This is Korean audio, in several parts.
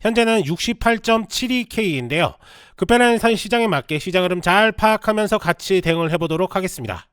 현재는 68.72K인데요. 급변하는 산 시장에 맞게 시장 흐름 잘 파악하면서 같이 대응을 해보도록 하겠습니다.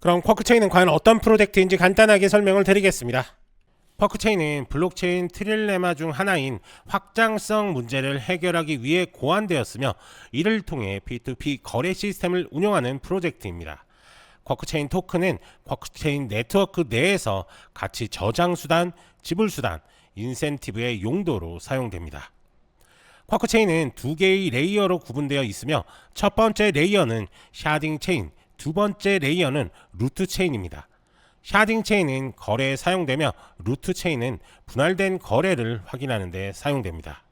그럼 쿼크체인은 과연 어떤 프로젝트인지 간단하게 설명을 드리겠습니다. 쿼크체인은 블록체인 트릴레마 중 하나인 확장성 문제를 해결하기 위해 고안되었으며 이를 통해 P2P 거래 시스템을 운영하는 프로젝트입니다. 쿼크체인 토큰은 쿼크체인 네트워크 내에서 가치 저장 수단, 지불 수단, 인센티브의 용도로 사용됩니다. 쿼크 체인은 두 개의 레이어로 구분되어 있으며 첫 번째 레이어는 샤딩 체인, 두 번째 레이어는 루트 체인입니다. 샤딩 체인은 거래에 사용되며 루트 체인은 분할된 거래를 확인하는 데 사용됩니다.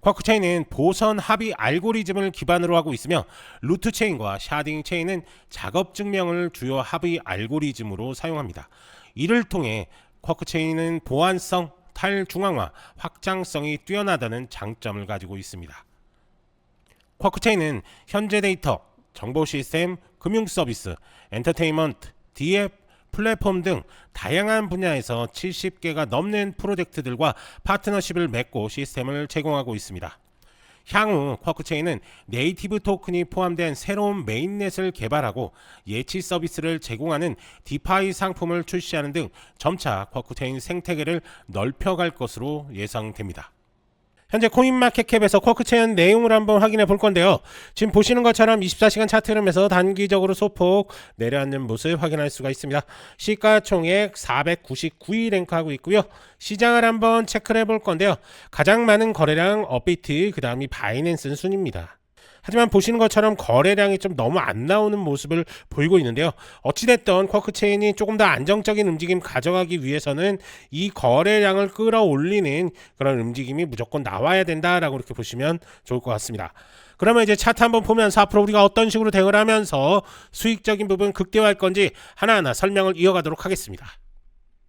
쿼크 체인은 보선 합의 알고리즘을 기반으로 하고 있으며 루트 체인과 샤딩 체인은 작업 증명을 주요 합의 알고리즘으로 사용합니다. 이를 통해 쿼크 체인은 보안성, 탈중앙화, 확장성이 뛰어나다는 장점을 가지고 있습니다. 쿼크 체인은 현재 데이터, 정보 시스템, 금융 서비스, 엔터테인먼트, DF, 플랫폼 등 다양한 분야에서 70개가 넘는 프로젝트들과 파트너십을 맺고 시스템을 제공하고 있습니다. 향후 쿼크체인은 네이티브 토큰이 포함된 새로운 메인넷을 개발하고 예치 서비스를 제공하는 디파이 상품을 출시하는 등 점차 쿼크체인 생태계를 넓혀갈 것으로 예상됩니다. 현재 코인마켓캡에서 쿼크체인 내용을 한번 확인해 볼 건데요. 지금 보시는 것처럼 24시간 차트 흐름에서 단기적으로 소폭 내려앉는 모습 확인할 수가 있습니다. 시가총액 499위 랭크하고 있고요. 시장을 한번 체크를 해 볼 건데요. 가장 많은 거래량 업비트, 그 다음이 바이낸스 순입니다. 하지만 보시는 것처럼 거래량이 좀 너무 안 나오는 모습을 보이고 있는데요. 어찌됐든 쿼크 체인이 조금 더 안정적인 움직임 가져가기 위해서는 이 거래량을 끌어올리는 그런 움직임이 무조건 나와야 된다라고 이렇게 보시면 좋을 것 같습니다. 그러면 이제 차트 한번 보면서 앞으로 우리가 어떤 식으로 대응을 하면서 수익적인 부분 극대화할 건지 하나하나 설명을 이어가도록 하겠습니다.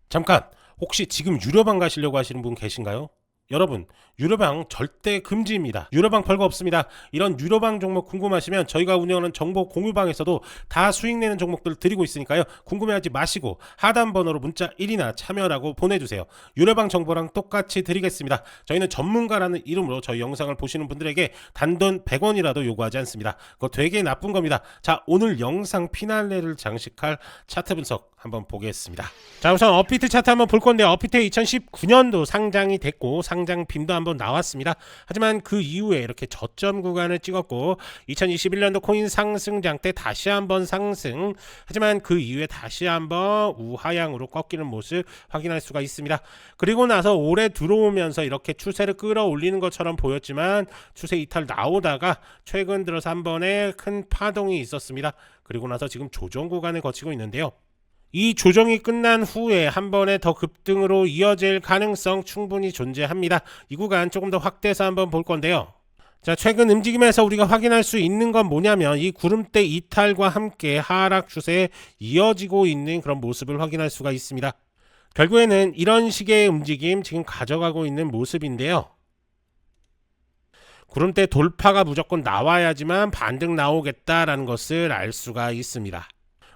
잠깐 혹시 지금 유료방 가시려고 하시는 분 계신가요? 여러분 유료방 절대 금지입니다. 유료방 별거 없습니다. 이런 유료방 종목 궁금하시면 저희가 운영하는 정보 공유방에서도 다 수익 내는 종목들 드리고 있으니까요. 궁금해하지 마시고 하단 번호로 문자 1이나 참여라고 보내주세요. 유료방 정보랑 똑같이 드리겠습니다. 저희는 전문가라는 이름으로 저희 영상을 보시는 분들에게 단돈 100원이라도 요구하지 않습니다. 그거 되게 나쁜 겁니다. 자 오늘 영상 피날레를 장식할 차트 분석 한번 보겠습니다. 자 우선 어피트 차트 한번 볼 건데 어피트 2019년도 상장이 됐고 상장 빔도 한번 나왔습니다. 하지만 그 이후에 이렇게 저점 구간을 찍었고 2021년도 코인 상승장 때 다시 한번 상승 하지만 그 이후에 다시 한번 우하향으로 꺾이는 모습 확인할 수가 있습니다. 그리고 나서 올해 들어오면서 이렇게 추세를 끌어올리는 것처럼 보였지만 추세 이탈 나오다가 최근 들어서 한 번에 큰 파동이 있었습니다. 그리고 나서 지금 조정 구간을 거치고 있는데요. 이 조정이 끝난 후에 한 번에 더 급등으로 이어질 가능성 충분히 존재합니다. 이 구간 조금 더 확대해서 한번 볼 건데요. 자, 최근 움직임에서 우리가 확인할 수 있는 건 뭐냐면 이 구름대 이탈과 함께 하락 추세에 이어지고 있는 그런 모습을 확인할 수가 있습니다. 결국에는 이런 식의 움직임 지금 가져가고 있는 모습인데요. 구름대 돌파가 무조건 나와야지만 반등 나오겠다라는 것을 알 수가 있습니다.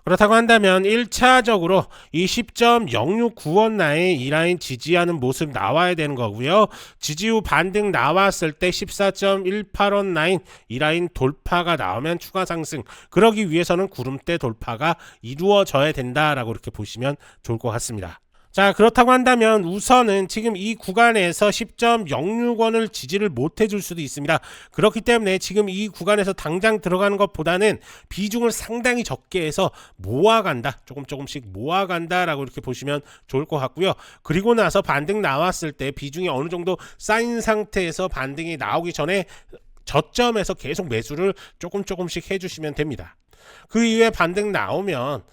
그렇다고 한다면 1차적으로 이 10.069원 라인 이 라인 지지하는 모습 나와야 되는 거고요. 지지 후 반등 나왔을 때 14.18원 라인 이 라인 돌파가 나오면 추가 상승. 그러기 위해서는 구름대 돌파가 이루어져야 된다라고 이렇게 보시면 좋을 것 같습니다. 자, 그렇다고 한다면 우선은 지금 이 구간에서 10.06원을 지지를 못 해줄 수도 있습니다. 그렇기 때문에 지금 이 구간에서 당장 들어가는 것보다는 비중을 상당히 적게 해서 모아간다. 조금 조금씩 모아간다라고 이렇게 보시면 좋을 것 같고요. 그리고 나서 반등 나왔을 때 비중이 어느 정도 쌓인 상태에서 반등이 나오기 전에 저점에서 계속 매수를 조금 조금씩 해주시면 됩니다. 그 이후에 반등 나오면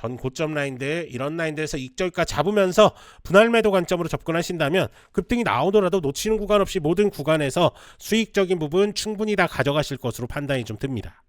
전 고점 라인들 이런 라인들에서 익절가 잡으면서 분할 매도 관점으로 접근하신다면 급등이 나오더라도 놓치는 구간 없이 모든 구간에서 수익적인 부분 충분히 다 가져가실 것으로 판단이 좀 듭니다.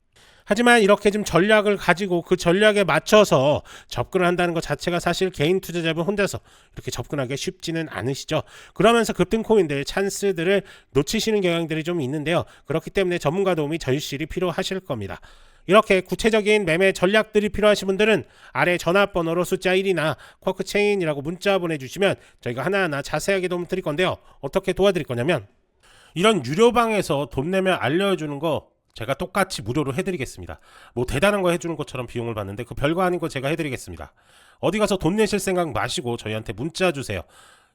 하지만 이렇게 좀 전략을 가지고 그 전략에 맞춰서 접근을 한다는 것 자체가 사실 개인 투자자분 혼자서 이렇게 접근하기 쉽지는 않으시죠. 그러면서 급등 코인들 찬스들을 놓치시는 경향들이 좀 있는데요. 그렇기 때문에 전문가 도움이 절실히 필요하실 겁니다. 이렇게 구체적인 매매 전략들이 필요하신 분들은 아래 전화번호로 숫자 1이나 쿼크체인이라고 문자 보내주시면 저희가 하나하나 자세하게 도움 드릴 건데요. 어떻게 도와드릴 거냐면 이런 유료방에서 돈 내면 알려주는 거 제가 똑같이 무료로 해드리겠습니다. 뭐 대단한 거 해주는 것처럼 비용을 받는데 그 별거 아닌 거 제가 해드리겠습니다. 어디 가서 돈 내실 생각 마시고 저희한테 문자 주세요.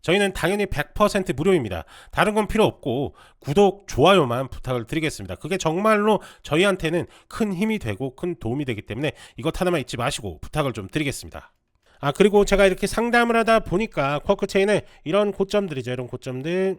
저희는 당연히 100% 무료입니다. 다른 건 필요 없고 구독, 좋아요만 부탁을 드리겠습니다. 그게 정말로 저희한테는 큰 힘이 되고 큰 도움이 되기 때문에 이것 하나만 잊지 마시고 부탁을 좀 드리겠습니다. 아 그리고 제가 이렇게 상담을 하다 보니까 쿼크 체인에 이런 고점들이죠. 이런 고점들